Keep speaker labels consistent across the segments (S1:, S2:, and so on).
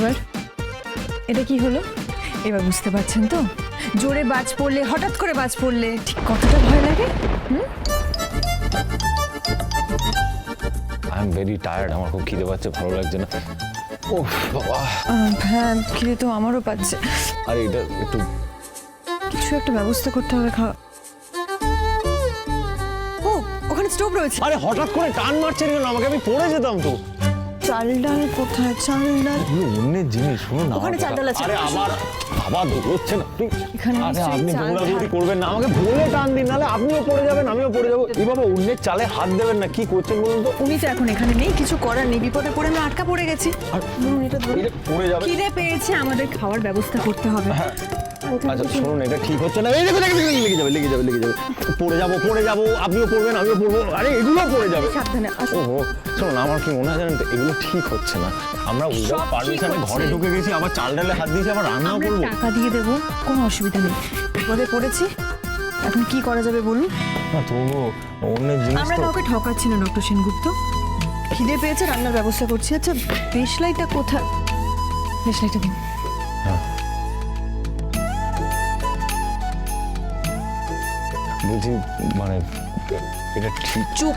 S1: এবার? এটা কি হলো? এবার বুঝতে পারছেন তো? জোরে বাজ পড়লে হঠাৎ করে বাজ পড়লে ঠিক কতটা ভয় লাগে?
S2: আই এম ভেরি টায়ার্ড আমার খুব খিদে পাচ্ছে ভালো লাগছে না। ও বাবা।
S1: হ্যাঁ খিদে তো আমারও পাচ্ছে।
S2: আর এটা একটু
S1: কিছু একটা ব্যবস্থা করতে হবে খাওয়া ও ওখানে স্টোভ রয়েছে।
S2: আরে হঠাৎ করে টান মারছে কেন? আমাকে আমি পড়ে যেতাম তো।
S1: চাল ডাল কোথায়? চাল ডাল
S2: এগুলো অন্যের জিনিস শুনুন না
S1: ওখানে চাল ডাল আছে।
S2: আরে আবার আবার দৌড়চ্ছে না তুই
S1: এখানে
S2: আরে আপনি দৌড়াদৌড়ি করবেন না আমাকে বলে টান দিন নাহলে আপনিও পড়ে যাবেন আমিও পড়ে যাব। এই বাবা অন্যের চালে হাত দেবেন না কি করছেন বলুন তো?
S1: উনি তো এখন এখানে নেই কিছু করার নেই বিপদে পড়ে আমরা আটকা পড়ে গেছি।
S2: আর
S1: এটা
S2: পড়ে যাবে।
S1: খিদে পেয়েছে আমাদের খাওয়ার ব্যবস্থা করতে হবে।
S2: আচ্ছা শুনুন এটা ঠিক হচ্ছে না। এই দেখো দেখো লেগে যাবে লেগে যাবে লেগে যাবে। পড়ে যাব পড়ে যাব আপনিও পড়বেন আমিও পড়ব। আরে এগুলো পড়ে যাবে।
S1: সাবধানে
S2: ওহো শুনুন আমার কি মনে হয় জানেন তো এগুলো ঠিক হচ্ছে না। আমরা উইদাউট পারমিশনে ঘরে ঢুকে গেছি আবার চাল ডালে হাত দিয়েছি আবার রান্নাও করব।
S1: টাকা দিয়ে দেবো কোনো অসুবিধা নেই। বিপদে পড়েছি এখন কি করা যাবে বলুন?
S2: না তবুও অন্যের জিনিস
S1: আমরা কাউকে ঠকাচ্ছি না ডক্টর সেনগুপ্ত। খিদে পেয়েছে রান্নার ব্যবস্থা করছি। আচ্ছা দেশলাইটা কোথায়? দেশলাইটা দিন।
S2: বলছি মানে এটা ঠিক।
S1: চুপ।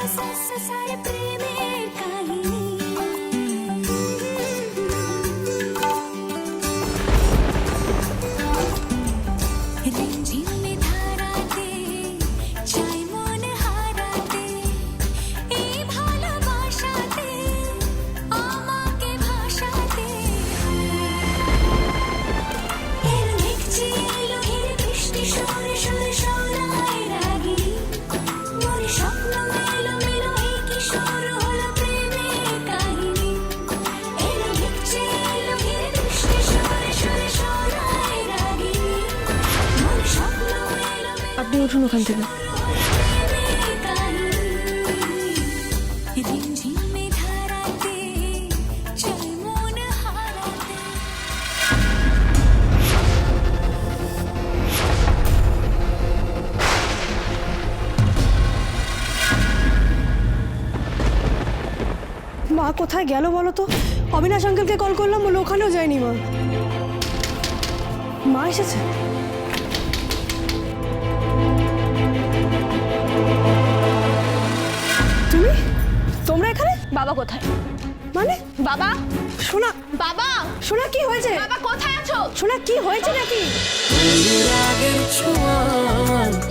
S3: सारे सा सा
S1: আপনি উঠুন ওখান থেকে।
S4: মা, কোথায় গেল বলো তো? অবিনাশ আঙ্কেলকে কল করলাম, বলে ওখানেও যায়নি মা। মা এসেছে? তোমরা এখানে?
S5: বাবা কোথায়?
S4: মানে?
S5: বাবা?
S4: শোনা।
S5: বাবা?
S4: শোনা কি হয়েছে?
S5: বাবা কোথায় আছো?
S4: শোনা কি হয়েছে নাকি?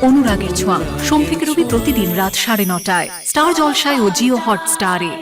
S6: অনুরাগের ছোঁয়া। সোম থেকে রবি প্রতিদিন রাত সাড়ে নটায়। স্টার জলসায় ও জিও হটস্টারে।